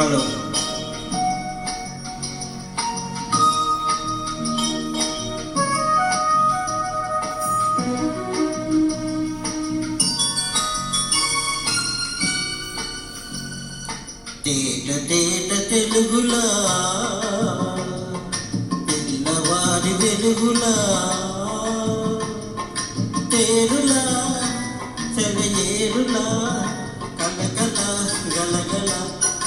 Hello తేట తేట తెలుగులా తెల్లవారి వెలుగులా.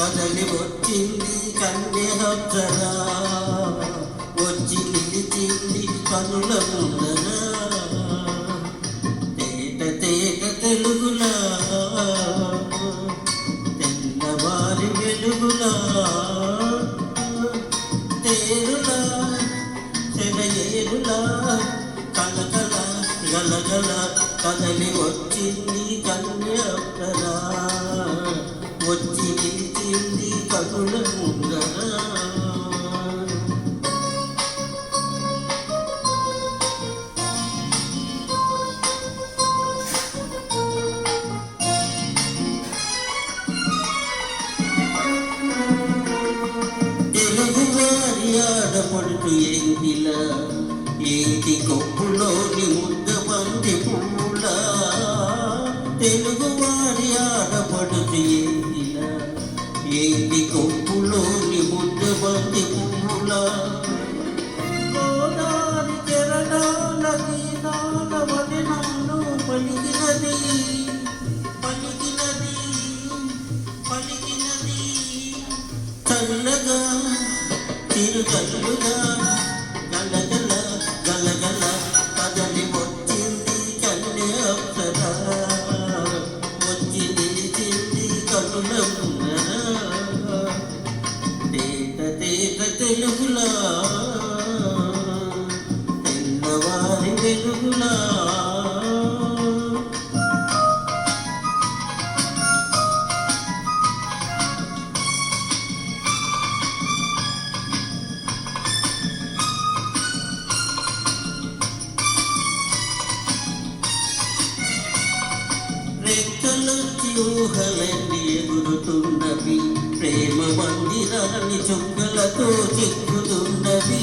కదలి వచ్చింది కన్యహచ్చరా వచ్చి నిలిచింది కనుల ముందరా తేట తేట తెలుగులా తెల్లవారి వెలుగులా తేరులా సెలయేరులా కలకల గలగల కదలి వచ్చింది కన్యరా వచ్చి నిలిచింది కనుల ముందరా తెలుగు వారి ఆడపడుతు ఎంగిల ఏటి కొప్పులోని ముద్ద బంతి పువ్వుల తెలుగు వారి ఆడపడుతు ఎంగిల ఏటి బంతి పువ్వుల గోదారి కెరటాల గీతాల వదనాలు పలికినది. పలికినది పలికినది. చల్లగా తిరుగల్లుగా రెక్కలొచ్చి ఊహలన్నీ ఎగురుతున్నవి. ప్రేమ మందిరాన్ని చుక్కలతో చిక్కుతున్నవి.